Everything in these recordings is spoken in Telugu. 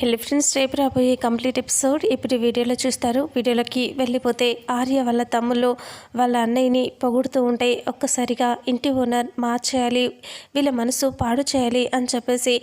హెల్ ఫ్రెండ్స్ రేపు రాబోయే కంప్లీట్ ఎపిసోడ్ ఇప్పుడు వీడియోలో చూస్తారు. వీడియోలోకి వెళ్ళిపోతే ఆర్య వాళ్ళ తమ్ముళ్ళు వాళ్ళ అన్నయ్యని పొగుడుతూ ఉంటే ఒక్కసారిగా ఇంటి ఓనర్ మార్చేయాలి వీళ్ళ మనసు పాడు చేయాలి అని చెప్పేసి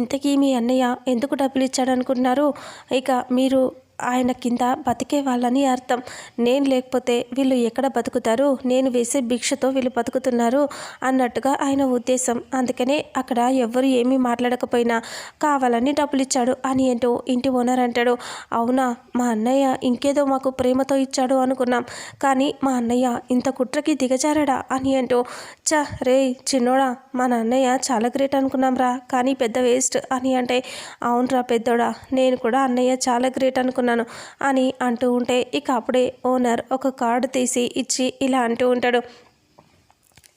ఇంతకీ మీ అన్నయ్య ఎందుకు డబ్బులు ఇచ్చాడనుకుంటున్నారు? ఇక మీరు ఆయన కింద బతికే వాళ్ళని అర్థం. నేను లేకపోతే వీళ్ళు ఎక్కడ బతుకుతారు? నేను వేసే భిక్షతో వీళ్ళు బతుకుతున్నారు అన్నట్టుగా ఆయన ఉద్దేశం. అందుకనే అక్కడ ఎవరు ఏమీ మాట్లాడకపోయినా కావాలని డబ్బులు ఇచ్చాడు అని ఏంటో ఇంటి ఓనర్ అంటాడు. అవునా? మా అన్నయ్య ఇంకేదో మాకు ప్రేమతో ఇచ్చాడు అనుకున్నాం. కానీ మా అన్నయ్య ఇంత కుట్రకి దిగజారాడా అని ఏంటో. చ రే చిన్నోడా మా అన్నయ్య చాలా గ్రేట్ అనుకున్నాం రా కానీ పెద్ద వేస్ట్ అని అంటే అవునరా పెద్దోడా నేను కూడా అన్నయ్య చాలా గ్రేట్ అనుకున్నాను అని అంటూ ఉంటే ఇక అప్పుడే ఓనర్ ఒక కార్డు తీసి ఇచ్చి ఇలా అంటూ ఉంటాడు.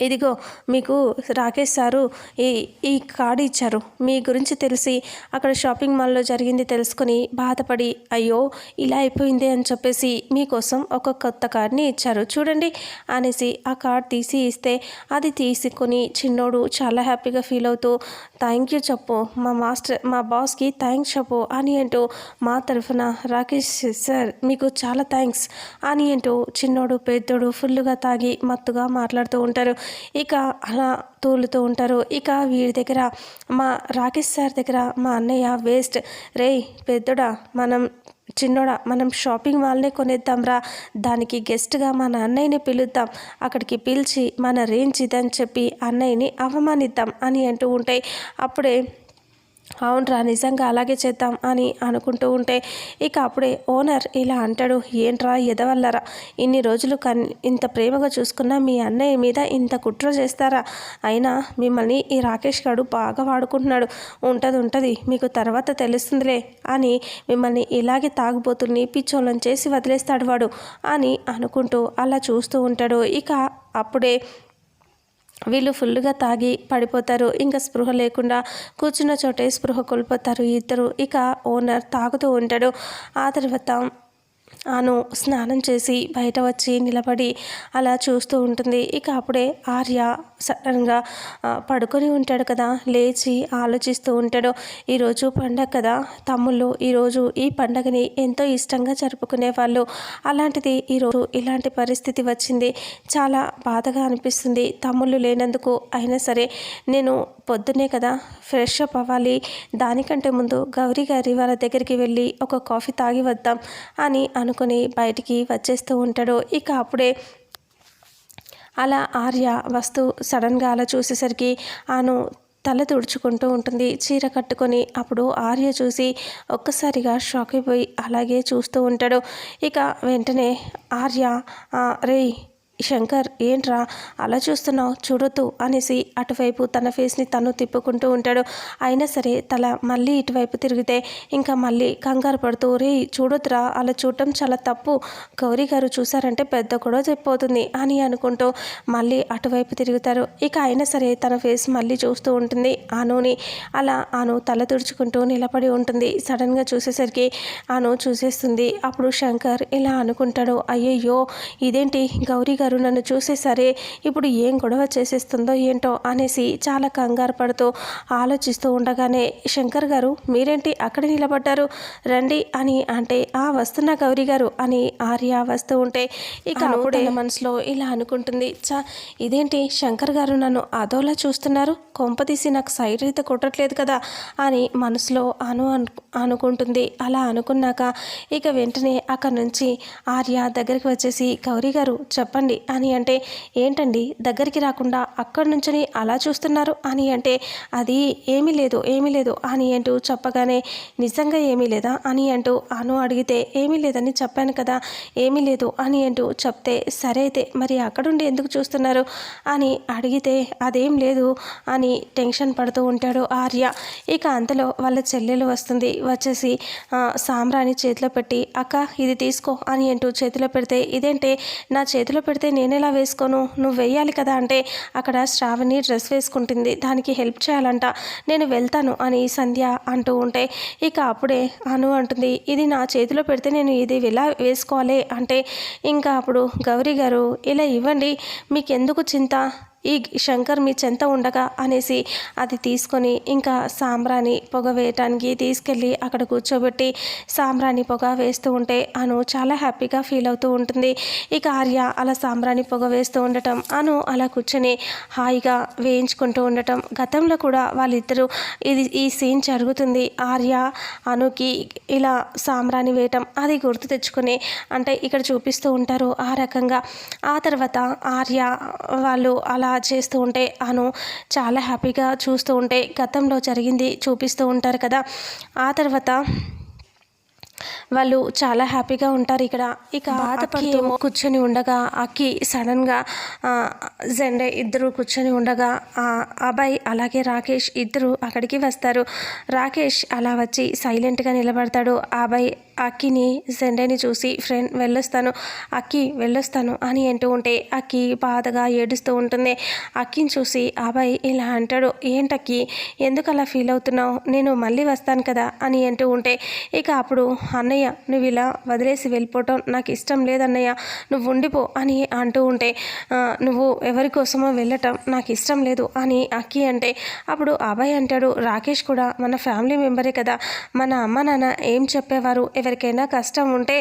ఇదిగో మీకు రాకేష్ సారు ఈ ఈ కార్డు ఇచ్చారు. మీ గురించి తెలిసి అక్కడ షాపింగ్ మాల్లో జరిగింది తెలుసుకుని బాధపడి అయ్యో ఇలా అయిపోయింది అని చెప్పేసి మీకోసం ఒక కొత్త కార్డుని ఇచ్చారు. చూడండి అనేసి ఆ కార్డ్ తీసి ఇస్తే అది తీసుకొని చిన్నోడు చాలా హ్యాపీగా ఫీల్ అవుతూ థ్యాంక్ యూ చెప్పు. మా మాస్టర్ మా బాస్కి థ్యాంక్స్ చెప్పు. అని అంటూ మా తరఫున రాకేష్ సార్ మీకు చాలా థ్యాంక్స్. అని అంటూ చిన్నోడు పెద్దోడు ఫుల్గా తాగి మత్తుగా మాట్లాడుతూ ఉంటారు. ఇక అలా తూలుతూ ఉంటారు. ఇక వీడి దగ్గర మా రాకేష్ సార్ దగ్గర మా అన్నయ్య వేస్ట్. రే పెద్దోడా మనం చిన్నోడా మనం షాపింగ్ మాల్నే కొనేద్దాంరా. దానికి గెస్ట్గా మన అన్నయ్యని పిలుద్దాం. అక్కడికి పిలిచి మన రేంజ్ ఇదని చెప్పి అన్నయ్యని అవమానిద్దాం అని అంటూ ఉంటాయి. అప్పుడే అవునరా నిజంగా అలాగే చేద్దాం అని అనుకుంటూ ఉంటే ఇక అప్పుడే ఓనర్ ఇలా అంటాడు ఏంట్రా ఎదవల్లరా? ఇన్ని రోజులు కన్ ఇంత ప్రేమగా చూసుకున్న మీ అన్నయ్య మీద ఇంత కుట్ర చేస్తారా? అయినా మిమ్మల్ని ఈ రాకేష్ గారు బాగా వాడుకుంటున్నాడు. ఉంటుంది ఉంటుంది మీకు తర్వాత తెలుస్తుందిలే అని మిమ్మల్ని ఇలాగే తాగుబోతుల్ని పిచ్చోళ్ళని చేసి వదిలేస్తాడు వాడు అని అనుకుంటూ అలా చూస్తూ ఉంటాడు. ఇక అప్పుడే వీళ్ళు ఫుల్గా తాగి పడిపోతారు. ఇంకా స్పృహ లేకుండా కూర్చున్న చోటే స్పృహ కోల్పోతారు. ఇద్దరు ఇక ఓనర్ తాగుతూ ఉంటాడు. ఆ తర్వాత ఆను స్నానం చేసి బయట వచ్చి నిలబడి అలా చూస్తూ ఉంటుంది. ఇక అప్పుడే ఆర్య సడన్గా పడుకొని ఉంటాడు కదా. లేచి ఆలోచిస్తూ ఉంటాడు. ఈరోజు పండగ కదా. తమ్ముళ్ళు ఈరోజు ఈ పండగని ఎంతో ఇష్టంగా జరుపుకునే వాళ్ళు. అలాంటిది ఈరోజు ఇలాంటి పరిస్థితి వచ్చింది. చాలా బాధగా అనిపిస్తుంది. తమ్ముళ్ళు లేనందుకు అయినా సరే నేను పొద్దునే కదా ఫ్రెష్ అప్ అవ్వాలి. దానికంటే ముందు గౌరీ గారి వాళ్ళ దగ్గరికి వెళ్ళి ఒక కాఫీ తాగి వద్దాం అని అనుకుని బయటికి వచ్చేస్తూ ఉంటాడు. ఇక అప్పుడే అలా ఆర్య వస్తూ సడన్గా అలా చూసేసరికి ఆను తల తుడుచుకుంటూ ఉంటుంది. చీర కట్టుకొని అప్పుడు ఆర్య చూసి ఒక్కసారిగా షాక్ అయిపోయి అలాగే చూస్తూ ఉంటాడు. ఇక వెంటనే ఆర్య రే శంకర్ ఏంట్రా అలా చూస్తున్నావు? చూడొద్దు అనేసి అటువైపు తన ఫేస్ని తను తిప్పుకుంటూ ఉంటాడు. అయినా సరే తల మళ్ళీ ఇటువైపు తిరిగితే ఇంకా మళ్ళీ కంగారు పడుతూ రే చూడొద్దురా అలా చూడటం చాలా తప్పు. గౌరీ గారు చూసారంటే పెద్ద కూడా చెప్పవుతుంది అని అనుకుంటూ మళ్ళీ అటువైపు తిరుగుతారు. ఇక అయినా సరే తన ఫేస్ మళ్ళీ చూస్తూ ఉంటుంది ఆనుని. అలా ఆను తల తుడుచుకుంటూ నిలబడి ఉంటుంది. సడన్గా చూసేసరికి ఆను చూసేస్తుంది. అప్పుడు శంకర్ ఇలా అనుకుంటాడు అయ్యయ్యో ఇదేంటి? గౌరీ గారు గారు నన్ను చూసేసరే ఇప్పుడు ఏం గొడవ చేసేస్తుందో ఏంటో అనేసి చాలా కంగారు పడుతూ ఆలోచిస్తూ ఉండగానే శంకర్ గారు మీరేంటి అక్కడ నిలబడ్డారు? రండి అని అంటే ఆ వస్తున్నా గౌరీ గారు అని ఆర్య వస్తూ ఉంటే ఇక అప్పుడే మనసులో ఇలా అనుకుంటుంది చా ఇదేంటి శంకర్ గారు నన్ను అదోలా చూస్తున్నారు? కొంపతీసి నాకు సైడ్ అయితే కొట్టట్లేదు కదా అని మనసులో అను అనుకుంటుంది. అలా అనుకున్నాక ఇక వెంటనే అక్కడి నుంచి ఆర్య దగ్గరికి వచ్చేసి గౌరీ గారు చెప్పండి అని అంటే ఏంటండి? దగ్గరికి రాకుండా అక్కడి నుంచని అలా చూస్తున్నారు? అని అంటే అది ఏమీ లేదు ఏమీ లేదు అని అంటూ చెప్పగానే నిజంగా ఏమీ లేదా? అని అంటూ అను అడిగితే ఏమీ లేదని చెప్పాను కదా ఏమీ లేదు అని అంటూ చెప్తే సరే అయితే మరి అక్కడుండి ఎందుకు చూస్తున్నారు? అని అడిగితే అదేం లేదు అని టెన్షన్ పడుతూ ఉంటాడు ఆర్య. ఇక అంతలో వాళ్ళ చెల్లెలు వస్తుంది. వచ్చేసి సాంబ్రాణి చేతిలో పెట్టి అక్క ఇది తీసుకో అని అంటూ చేతిలో పెడితే ఇదేంటే నా చేతిలో పెడితే నేను ఎలా వేసుకోను? నువ్వు వెయ్యాలి కదా అంటే అక్కడ శ్రావణి డ్రెస్ వేసుకుంటుంది. దానికి హెల్ప్ చేయాలంట. నేను వెళ్తాను అని సంధ్య అంటూ ఉంటే ఇక అప్పుడే అను అంటుంది. ఇది నా చేతిలో పెడితే నేను ఇది ఎలా వేసుకోవాలి? అంటే ఇంకా అప్పుడు గౌరీ గారు ఇలా ఇవ్వండి. మీకు ఎందుకు చింత? ఈ శంకర్ మీ చెంత ఉండగా అనేసి అది తీసుకొని ఇంకా సాంబ్రాణి పొగ వేయటానికి తీసుకెళ్ళి అక్కడ కూర్చోబెట్టి సాంబ్రాణి పొగ వేస్తూ ఉంటే అను చాలా హ్యాపీగా ఫీల్ అవుతూ ఉంటుంది. ఇక ఆర్య అలా సాంబ్రాణి పొగ వేస్తూ ఉండటం అను అలా కూర్చొని హాయిగా వేయించుకుంటూ ఉండటం గతంలో కూడా వాళ్ళిద్దరూ ఇది ఈ సీన్ జరుగుతుంది. ఆర్య అనుకి ఇలా సాంబ్రాణి వేయటం అది గుర్తు తెచ్చుకొని అంటే ఇక్కడ చూపిస్తూ ఉంటారు ఆ రకంగా. ఆ తర్వాత ఆర్య వాళ్ళు అలా చేస్తూ ఉంటే అను చాలా హ్యాపీగా చూస్తూ ఉంటే గతంలో జరిగింది చూపిస్తూ ఉంటారు కదా. ఆ తర్వాత వాళ్ళు చాలా హ్యాపీగా ఉంటారు ఇక్కడ. ఇక బాధపడుతూ కూర్చొని ఉండగా అక్కి సడన్గా జెండే ఇద్దరు కూర్చొని ఉండగా అబ్బాయి అలాగే రాకేష్ ఇద్దరు అక్కడికి వస్తారు. రాకేష్ అలా వచ్చి సైలెంట్గా నిలబడతాడు. అబ్బాయి అక్కిని జెండేని చూసి ఫ్రెండ్ వెళ్ళొస్తాను. అక్కి వెళ్ళొస్తాను అని అంటూ ఉంటే అక్కి బాధగా ఏడుస్తూ ఉంటుంది. అక్కిని చూసి అబ్బాయి ఇలా అంటాడు. ఏంటక్కి? ఎందుకు అలా ఫీల్ అవుతున్నావు? నేను మళ్ళీ వస్తాను కదా అని అంటూ ఉంటే ఇక అప్పుడు అన్నయ్య నువ్వు ఇలా వదిలేసి వెళ్ళిపోవటం నాకు ఇష్టం లేదన్నయ్య. నువ్వు ఉండిపో అని అంటూ ఉంటే నువ్వు ఎవరి కోసమో వెళ్ళటం నాకు ఇష్టం లేదు అని అక్కి అంటే అప్పుడు అబ్బాయి అంటాడు రాకేష్ కూడా మన ఫ్యామిలీ మెంబరే కదా. మన అమ్మ నాన్న ఏం చెప్పేవారు? ఎవరికైనా కష్టం ఉంటే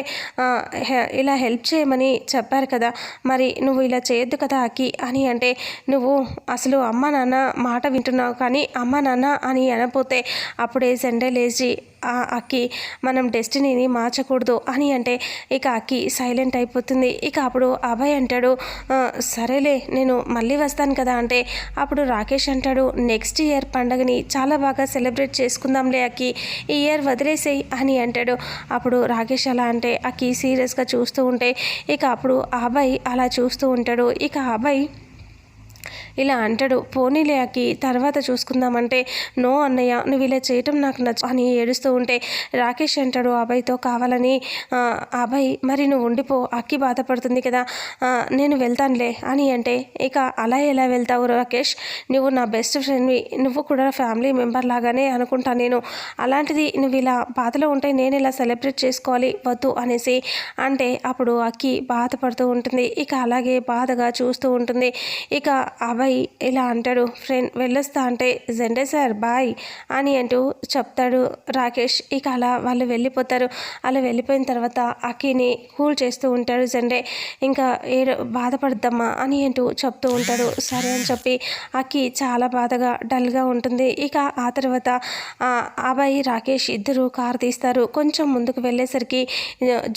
ఇలా హెల్ప్ చేయమని చెప్పారు కదా. మరి నువ్వు ఇలా చేయొద్దు కదా అకి అని అంటే నువ్వు అసలు అమ్మ నాన్న మాట వింటున్నావు కానీ అమ్మ నాన్న అని అనపోతే అప్పుడే సండే లేచి ఆ అక్కి మనం డెస్టినీని మార్చకూడదు అని అంటే ఇక అక్కి సైలెంట్ అయిపోతుంది. ఇక అప్పుడు అభయ్ అంటాడు సరేలే నేను మళ్ళీ వస్తాను కదా అంటే అప్పుడు రాకేష్ అంటాడు నెక్స్ట్ ఇయర్ పండగని చాలా బాగా సెలబ్రేట్ చేసుకుందాంలే అక్కి ఈ ఇయర్ వదిలేసేయి అని అంటాడు. అప్పుడు రాకేష్ అలా అంటే అక్కి సీరియస్గా చూస్తూ ఉంటే ఇక అప్పుడు అభయ్ అలా చూస్తూ ఉంటాడు. ఇక అభయ్ ఇలా అంటాడు. పోనీలే అక్కి తర్వాత చూసుకుందామంటే నో అన్నయ్య నువ్వు ఇలా చేయటం నాకు నచ్చు అని ఏడుస్తూ ఉంటే రాకేష్ అంటాడు అభయ్తో కావాలని అభయ్ మరి నువ్వు ఉండిపో అక్కి బాధపడుతుంది కదా నేను వెళ్తానులే అని అంటే ఇక అలా ఎలా వెళ్తావు రాకేష్? నువ్వు నా బెస్ట్ ఫ్రెండ్వి నువ్వు కూడా ఫ్యామిలీ మెంబర్ లాగానే అనుకుంటా నేను. అలాంటిది నువ్వు ఇలా బాధలో ఉంటే నేను ఇలా సెలబ్రేట్ చేసుకోవాలి వద్దు అనేసి అంటే అప్పుడు అక్కి బాధపడుతూ ఉంటుంది. ఇక అలాగే బాధగా చూస్తూ ఉంటుంది. ఇక అభయ్ ఇలా అంటాడు ఫ్రెండ్ వెళ్ళొస్తా అంటే జెండే సార్ బాయ్ అని అంటూ చెప్తాడు రాకేష్. ఇక అలా వాళ్ళు వెళ్ళిపోతారు. అలా వెళ్ళిపోయిన తర్వాత అక్కిని కూల్ చేస్తూ ఉంటాడు జెండే. ఇంకా ఏడు బాధపడద్దమ్మా అని అంటూ చెప్తూ ఉంటాడు. సరే అని చెప్పి అక్కి చాలా బాధగా డల్గా ఉంటుంది. ఇక ఆ తర్వాత అబ్బాయి రాకేష్ ఇద్దరు కారు తీస్తారు. కొంచెం ముందుకు వెళ్ళేసరికి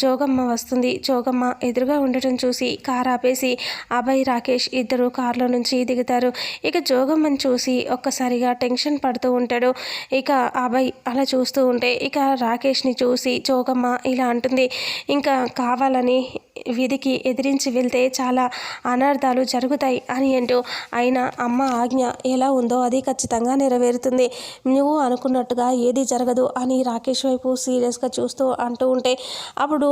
జోగమ్మ వస్తుంది. జోగమ్మ ఎదురుగా ఉండటం చూసి కార్ ఆపేసి అబ్బాయి రాకేష్ ఇద్దరు కారులో నుంచి దిగుతారు. ఇక జోగమ్మని చూసి ఒక్కసారిగా టెన్షన్ పడుతూ ఉంటాడు. ఇక అభయ్ అలా చూస్తూ ఉంటే ఇక రాకేష్ని చూసి జోగమ్మ ఇలా అంటుంది ఇంకా కావాలని విధికి ఎదిరించి వెళ్తే చాలా అనర్థాలు జరుగుతాయి అని అంటూ అయినా అమ్మ ఆజ్ఞ ఎలా ఉందో అది ఖచ్చితంగా నెరవేరుతుంది. నువ్వు అనుకున్నట్టుగా ఏది జరగదు అని రాకేష్ వైపు సీరియస్గా చూస్తూ అంటూ ఉంటే అప్పుడు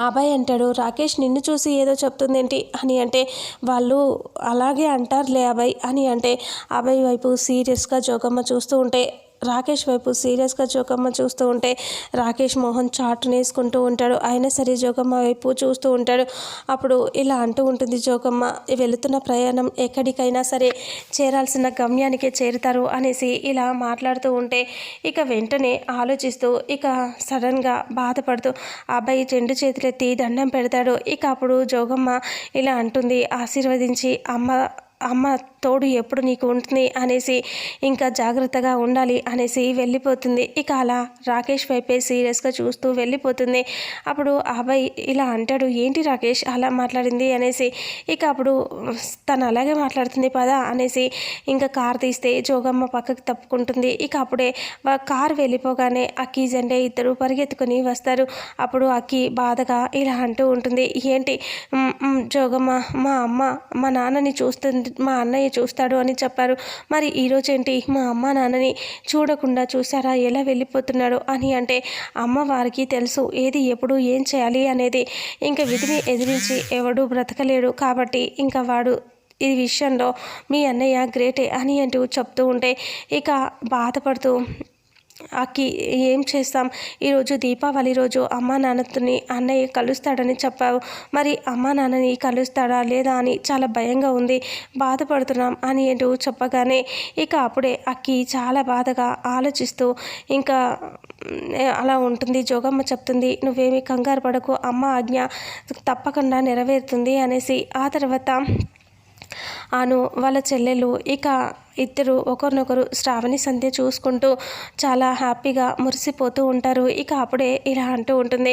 అభయ్ అంటాడు రాకేష్ నిన్ను చూసి ఏదో చెప్తుందేంటి? అని అంటే వాళ్ళు అలాగే అంటారులే అభయ్ అని అంటే అభయ్ వైపు సీరియస్గా జోగమ్మ చూస్తూ ఉంటే రాకేష్ వైపు సీరియస్గా జోకమ్మ చూస్తూ ఉంటే రాకేష్ మోహన్ చాటు వేసుకుంటూ ఉంటాడు. అయినా సరే జోకమ్మ వైపు చూస్తూ ఉంటాడు. అప్పుడు ఇలా అంటూ ఉంటుంది జోకమ్మ వెళుతున్న ప్రయాణం ఎక్కడికైనా సరే చేరాల్సిన గమ్యానికే చేరుతారు అనేసి ఇలా మాట్లాడుతూ ఉంటే ఇక వెంటనే ఆలోచిస్తూ ఇక సడన్గా బాధపడుతూ అబ్బాయి రెండు చేతులెత్తి దండం పెడతాడు ఇక అప్పుడు జోగమ్మ ఇలా అంటుంది ఆశీర్వదించి అమ్మ అమ్మ తోడు ఎప్పుడు నీకు ఉంటుంది అనేసి ఇంకా జాగ్రత్తగా ఉండాలి అనేసి వెళ్ళిపోతుంది. ఇక అలా రాకేష్ వైపే సీరియస్గా చూస్తూ వెళ్ళిపోతుంది. అప్పుడు అబ్బాయి ఇలా అంటాడు ఏంటి రాకేష్ అలా మాట్లాడింది? అనేసి ఇక అప్పుడు తను అలాగే మాట్లాడుతుంది పదా అనేసి ఇంకా కార్ తీస్తే జోగమ్మ పక్కకి తప్పుకుంటుంది. ఇక అప్పుడే కార్ వెళ్ళిపోగానే అక్కి జెండే ఇద్దరు పరిగెత్తుకొని వస్తారు. అప్పుడు అక్కి బాధగా ఇలా అంటూ ఉంటుంది ఏంటి? జోగమ్మ మా అమ్మ మా నాన్నని చూస్తుంది మా అన్నయ్య చూస్తాడు అని చెప్పారు. మరి ఈరోజేంటి మా అమ్మ నాన్నని చూడకుండా చూసారా ఎలా వెళ్ళిపోతున్నాడు అని అంటే అమ్మ వారికి తెలుసు ఏది ఎప్పుడు ఏం చేయాలి అనేది. ఇంకా విధిని ఎదిరించి ఎవడు బ్రతకలేడు కాబట్టి ఇంకా వాడు ఈ విషయంలో మీ అన్నయ్య గ్రేటే అని అంటూ చెప్తూ ఉంటే ఇక బాధపడుతూ అక్కి ఏం చేస్తాం? ఈరోజు దీపావళి రోజు అమ్మా నాన్నతోని అన్నయ్య కలుస్తాడని చెప్పావు. మరి అమ్మా నాన్నని కలుస్తాడా లేదా అని చాలా భయంగా ఉంది. బాధపడుతున్నాం అని ఏంటో చెప్పగానే ఇక అప్పుడే అక్కి చాలా బాధగా ఆలోచిస్తూ ఇంకా అలా ఉంటుంది. జోగమ్మ చెప్తుంది నువ్వేమి కంగారు పడకు. అమ్మ ఆజ్ఞ తప్పకుండా నెరవేరుతుంది అనేసి ఆ తర్వాత అను వాళ్ళ చెల్లెలు ఇక ఇద్దరు ఒకరినొకరు శ్రావణి సంధ్య చూసుకుంటూ చాలా హ్యాపీగా మురిసిపోతూ ఉంటారు. ఇక అప్పుడే ఇలా అంటూ ఉంటుంది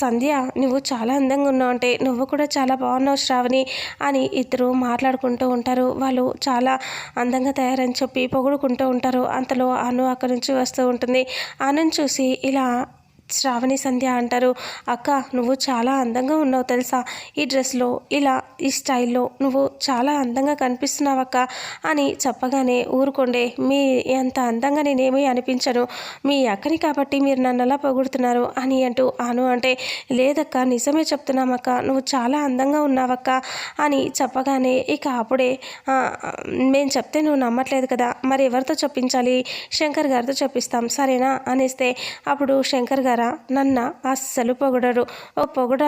సంధ్య నువ్వు చాలా అందంగా ఉన్నావు అంటే నువ్వు కూడా చాలా బాగున్నావు శ్రావణి అని ఇద్దరు మాట్లాడుకుంటూ ఉంటారు. వాళ్ళు చాలా అందంగా తయారని చెప్పి పొగుడుకుంటూ ఉంటారు. అంతలో అను అక్కడి నుంచి వస్తూ ఉంటుంది. ఆనంద్ చూసి ఇలా శ్రావణి సంధ్య అంటారు అక్క నువ్వు చాలా అందంగా ఉన్నావు తెలుసా? ఈ డ్రెస్లో ఇలా ఈ స్టైల్లో నువ్వు చాలా అందంగా కనిపిస్తున్నావు అక్క అని చెప్పగానే ఊరుకోండే మీ అంత అందంగా నేనేమీ అనిపించను. మీ అక్కని కాబట్టి మీరు నన్ను అలా పొగుడుతున్నారు అని అంటూ అను అంటే లేదక్క నిజమే చెప్తున్నామక్క నువ్వు చాలా అందంగా ఉన్నావక్క అని చెప్పగానే ఇక అప్పుడే మేము చెప్తే నువ్వు నమ్మట్లేదు కదా మరి ఎవరితో చెప్పించాలి? శంకర్ గారితో చెప్పిస్తాం సరేనా? అనేస్తే అప్పుడు శంకర్ గారు చూసారా? నన్న అస్సలు పొగడరు. ఓ పొగడ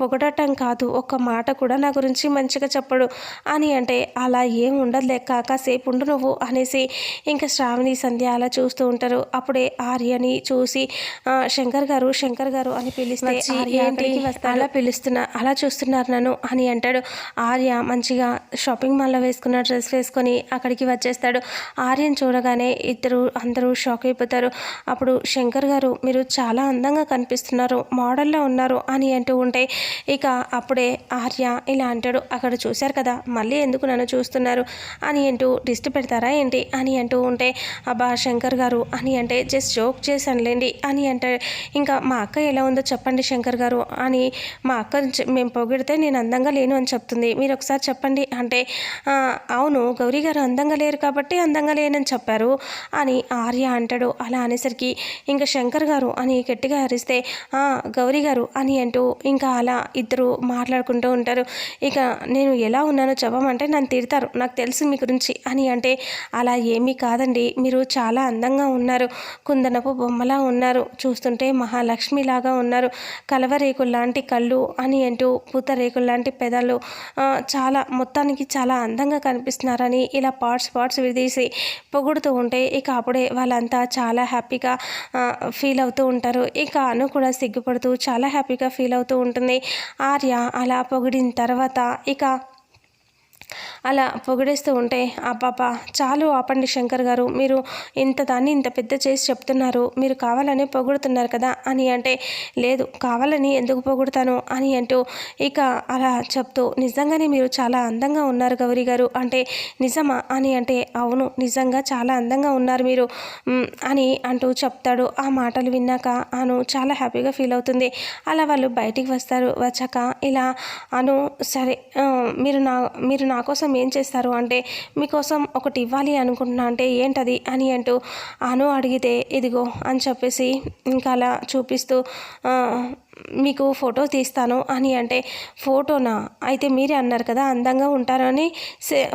పొగడటం కాదు ఒక మాట కూడా నా గురించి మంచిగా చెప్పడు. అని అంటే అలా ఏం ఉండదులే కాసేపు ఉండు నువ్వు అనేసి ఇంకా శ్రావణి సంధ్య అలా చూస్తూ ఉంటారు. అప్పుడే ఆర్యని చూసి శంకర్ గారు శంకర్ గారు అని పిలిస్తే అలా పిలుస్తున్నా అలా చూస్తున్నారు నన్ను అని అంటాడు. ఆర్య మంచిగా షాపింగ్ మాల్లో వేసుకున్న డ్రెస్ వేసుకొని అక్కడికి వచ్చేస్తాడు. ఆర్యని చూడగానే ఇద్దరు అందరూ షాక్ అయిపోతారు. అప్పుడు శంకర్ గారు మీరు చాలా అందంగా కనిపిస్తున్నారు మోడల్లో ఉన్నారు అని అంటూ ఉంటే ఇక అప్పుడే ఆర్య ఇలా అంటాడు అక్కడ చూశారు కదా మళ్ళీ ఎందుకు నన్ను చూస్తున్నారు? అని అంటూ దిష్టి పెడతారా ఏంటి? అని అంటూ ఉంటే అబ్బా శంకర్ గారు అని అంటే జస్ట్ జోక్ చేశానులేండి అని అంటే ఇంకా మా అక్క ఎలా ఉందో చెప్పండి శంకర్ గారు అని మా అక్క మేము పొగిడితే నేను అందంగా లేను అని చెప్తుంది. మీరు ఒకసారి చెప్పండి అంటే అవును గౌరీ గారు అందంగా లేరు కాబట్టి అందంగా లేనని చెప్పారు అని ఆర్య అంటాడు. అలా అనేసరికి ఇంకా శంకర్ గారు అని గట్టిగా అరిస్తే గౌరీ గారు అని అంటూ ఇంకా అలా ఇలా ఇద్దరు మాట్లాడుకుంటూ ఉంటారు. ఇక నేను ఎలా ఉన్నానో చెప్పమంటే నన్ను తిడతారు. నాకు తెలుసు మీ గురించి. అని అంటే అలా ఏమీ కాదండి. మీరు చాలా అందంగా ఉన్నారు. కుందనపు బొమ్మలా ఉన్నారు. చూస్తుంటే మహాలక్ష్మిలాగా ఉన్నారు. కలవరేకుల్లాంటి కళ్ళు అని అంటూ పూతరేకులు లాంటి పెదాలు చాలా మొత్తానికి చాలా అందంగా కనిపిస్తున్నారని ఇలా పార్ట్స్ పార్ట్స్ విడదీసి పొగుడుతూ ఉంటే ఇక అప్పుడే వాళ్ళంతా చాలా హ్యాపీగా ఫీల్ అవుతూ ఉంటారు. ఇక అను కూడా సిగ్గుపడుతూ చాలా హ్యాపీగా ఫీల్ అవుతూ ఉంటుంది. ఆర్య అలా పొగిడిన తర్వాత ఇక అలా పొగిడేస్తూ ఉంటే ఆ పాప చాలు ఆపండి శంకర్ గారు. మీరు ఇంత దాన్ని ఇంత పెద్ద చేసి చెప్తున్నారు. మీరు కావాలని పొగుడుతున్నారు కదా అని అంటే లేదు కావాలని ఎందుకు పొగుడుతాను? అని అంటూ ఇక అలా చెప్తూ నిజంగానే మీరు చాలా అందంగా ఉన్నారు గౌరీ గారు. అంటే నిజమా? అని అంటే అవును నిజంగా చాలా అందంగా ఉన్నారు మీరు. అని అంటూ చెప్తాడు. ఆ మాటలు విన్నాక అను చాలా హ్యాపీగా ఫీల్ అవుతుంది. అలా వాళ్ళు బయటికి వస్తారు. వచ్చాక ఇలా అను సరే మీరు నా మీరు నా కోసం ఏం చేస్తారు? అంటే మీకోసం ఒకటి ఇవ్వాలి అనుకుంటున్నా అంటే ఏంటది? అని అంటూ అను అడిగితే ఇదిగో అని చెప్పేసి ఇంకా అలా చూపిస్తూ మీకు ఫోటో తీస్తాను అని అంటే ఫోటోనా? అయితే మీరే అన్నారు కదా అందంగా ఉంటారని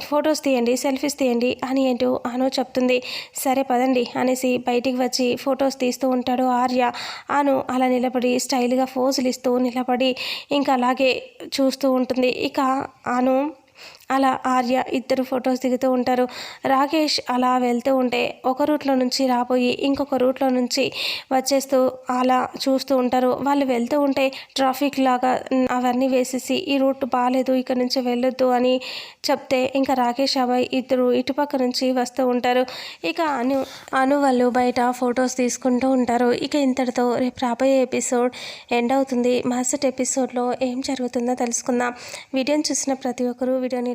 ఫొటోస్ తీయండి సెల్ఫీస్ తీయండి అని అంటూ అను చెప్తుంది. సరే పదండి అనేసి బయటికి వచ్చి ఫొటోస్ తీస్తూ ఉంటాడు ఆర్య. అను అలా నిలబడి స్టైల్గా ఫోజులు ఇస్తూ నిలబడి ఇంకా అలాగే చూస్తూ ఉంటుంది. ఇక అను అలా ఆర్య ఇద్దరు ఫొటోస్ దిగుతూ ఉంటారు. రాకేష్ అలా వెళ్తూ ఉంటే ఒక రూట్లో నుంచి రాబోయి ఇంకొక రూట్లో నుంచి వచ్చేస్తూ అలా చూస్తూ ఉంటారు. వాళ్ళు వెళ్తూ ఉంటే ట్రాఫిక్ లాగా అవన్నీ వేసేసి ఈ రూట్ బాగాలేదు ఇక్కడ నుంచి వెళ్ళొద్దు అని చెప్తే ఇంకా రాకేష్ అబ్బాయి ఇద్దరు ఇటుపక్క నుంచి వస్తూ ఉంటారు. ఇక అను అను వాళ్ళు బయట ఫొటోస్ తీసుకుంటూ ఉంటారు. ఇక ఇంతటితో రేపు రాబోయే ఎపిసోడ్ ఎండ్ అవుతుంది. మరుసటి ఎపిసోడ్లో ఏం జరుగుతుందో తెలుసుకుందాం. వీడియోని చూసిన ప్రతి ఒక్కరూ వీడియోని